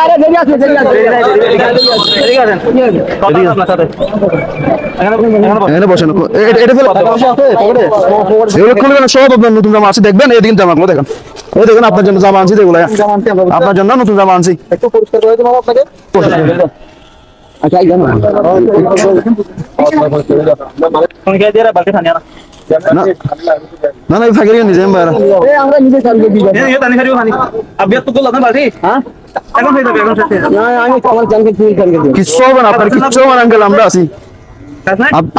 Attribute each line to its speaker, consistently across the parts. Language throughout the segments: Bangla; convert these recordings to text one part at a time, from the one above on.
Speaker 1: আরে দেরি আছে দেরি আছে।
Speaker 2: এখানে বসেন এটা ফেলো এগুলো খুলবেন সব আপনার নতুন জামা আছে। দেখবেন এদিকে জামাগুলো দেখেন। ওই দেখুন আপনার জন্য জামা আনছি যেগুলো। আপনার জন্য নতুন জামা আনছি।
Speaker 1: একটু পরিষ্কার করে দেবো আপনাকে? আচ্ছা এই জানো
Speaker 2: না না না ফাঁকি রেখে নিজে বাইরে
Speaker 1: এই আমরা নিজে চালিয়ে দিই হ্যাঁ? না আমি আমার জানকে ফুল চালিয়ে দিই
Speaker 2: কিচ্ছু হবে না আপনার কিচ্ছু হবে না আঙ্কেল আমরা আছি।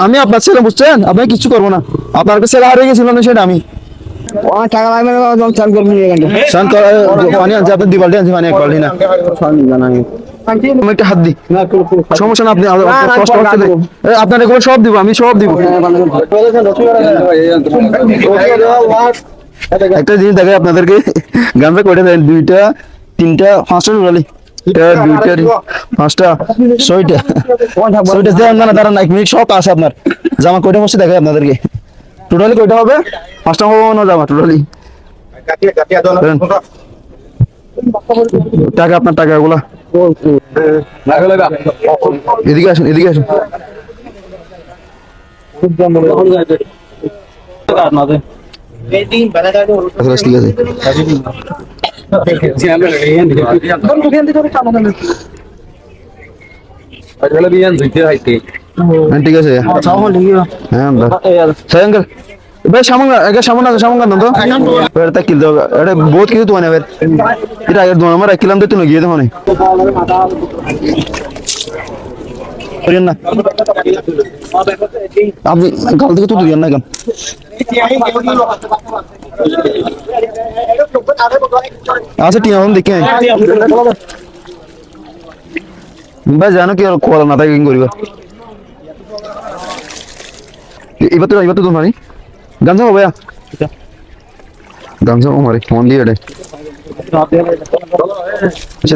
Speaker 2: আমি আপনার ছেলে বুঝছেন? আপনি কিচ্ছু করব না। আপনার ছেলে হারিয়ে গেছিল না সেটা আমি।
Speaker 1: টাকা লাগবে না চান করব নিয়ে গেল
Speaker 2: স্নান করা পানি আনছি আপনার দুই বালতি আনছি পানি এক বালতি না। আমি একটা হাত দিই। সমস্যা না আপনি আপনার
Speaker 1: না, না,
Speaker 2: কষ্ট
Speaker 1: পরে
Speaker 2: হচ্ছে
Speaker 1: রাখব।
Speaker 2: এ, আপনার এগুলো সব দিব আমি সব দিব। একটা জিনিস দেখে আপনাদেরকে। দেন? দুইটা তিনটা পাঁচটা দুইটা পাঁচটা ছয়টা ছয়টা। দেন না দাঁড়ান সব আছে আপনার। জামা কয়টা বসে দেখে আপনাদেরকে। টোটালি কয়টা হবে? পাঁচটা হবে টাকা আপনার টাকা এদিকে আসুন এদিকে আসুন। আচ্ছা, ঠিক আছে। ঠিক আছে। হ্যাঁ স্যার আঙ্কেল ভাই সামনে আগে সামনে আগে সামনে এটা কিল দাও এটা বহুত কিছু তো মানে এটা আগে দোন আমার কিলাম তো তুই গিয়ে দেখো না। করেন না। আপনি গাল থেকে তো না কেন? আচ্ছা ঠিক আছে দেখে ভাই জানো কি আর না তাই কি করিবা? এবার তো এবার তো তোমার গামছা হবে গামছা ও মারি ফোন দিয়ে আচ্ছা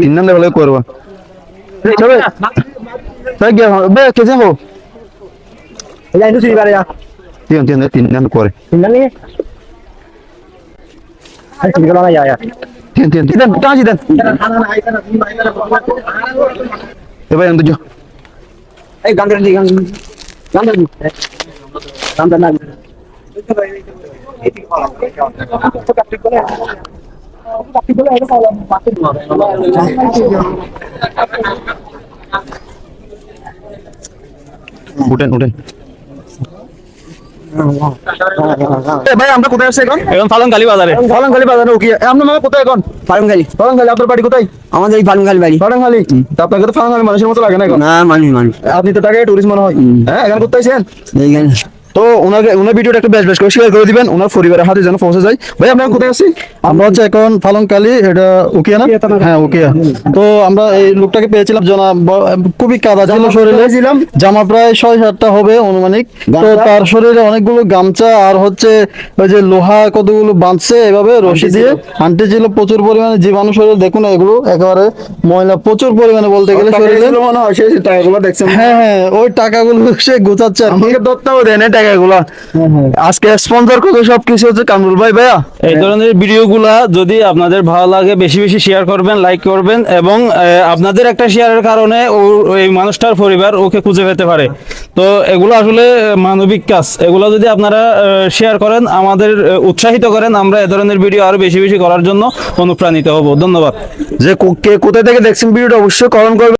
Speaker 2: তিন নাম দেখালে করবা। তাই গিয়া বে কেসে হো তিন তিন তিন নাম করে।
Speaker 1: চিন্তা নেই আরে ঠিক আছে যা যা
Speaker 2: তিন তিন তিন কাজি দেন এবার এন্দ যো
Speaker 1: এই গান গান গান গান গান গান গান না
Speaker 2: উঠেন উঠেন এ ভাই আমরা কোথায় আছি এখন?
Speaker 3: এখন ফালন বাজারে।
Speaker 2: ফালাংখালি বাজারে কি? আপনার মামা কোথায় এখন?
Speaker 1: ফার্মখালি
Speaker 2: ফালাংখালি আপনার বাড়ি কোথায়?
Speaker 1: আমাদের এই ফার্মখালি বাড়ি।
Speaker 2: ফালাংখালি তা আপনাকে তো ফালাংখালি মানুষের মতো লাগে না এখন?
Speaker 1: না মানুষ মানুষ।
Speaker 2: আপনি তো তাকে টুরিস্ট মনে হয়। হ্যাঁ এখন কোথায় আছেন
Speaker 1: এইখানে।
Speaker 2: তো ওনাকে ওনার ভিডিওটা একটু বেশ বেশ করে শেয়ার করে দিবেন। ওনার পরিবারের হাতে যেন পৌঁছে যায়। ভাই আমরা কোথায় আছি? আমরা হচ্ছে এখন ফালংকালি এটা উকিয়া না? হ্যাঁ উকিয়া। তো আমরা এই লোকটাকে পেয়েছিলাম জানা খুবই কাদা ছিল শরীরে। জামা প্রায় ছয় সাতটা হবে অনুমানিক। তো তার শরীরে অনেকগুলো গামছা আর হচ্ছে ওই যে লোহা কতগুলো বাঁধছে এভাবে রশি দিয়ে। আনতে ছিল প্রচুর পরিমাণে জীবাণু শরীরে। দেখুন এগুলো একেবারে ময়লা প্রচুর পরিমাণে বলতে গেলে শরীরে।
Speaker 3: মনে হয় সেই টাকাগুলো দেখছেন
Speaker 2: হ্যাঁ হ্যাঁ ওই টাকাগুলো সে গোছাচ্ছে
Speaker 3: আমাকে দত্তাও দেন এই টাকাগুলো
Speaker 2: আজকে স্পন্সর করে সব কিছু হচ্ছে কামরুল ভাই ভাইয়া?
Speaker 3: এই ধরনের ভিডিওগুলা যদি আপনাদের ভালো লাগে বেশি বেশি শেয়ার করবেন লাইক করবেন এবং আপনাদের একটা শেয়ারের কারণে ও এই মানুষটার পরিবার ওকে খুঁজে পেতে পারে। তো এগুলো আসলে মানবিক কাজ। এগুলো যদি আপনারা শেয়ার করেন আমাদের উৎসাহিত করেন আমরা এ ধরনের ভিডিও আরও বেশি বেশি করার জন্য অনুপ্রাণিত হব। ধন্যবাদ।
Speaker 2: যে কে কোথায় থেকে দেখছেন ভিডিওটা অবশ্যই কমেন্ট করবেন।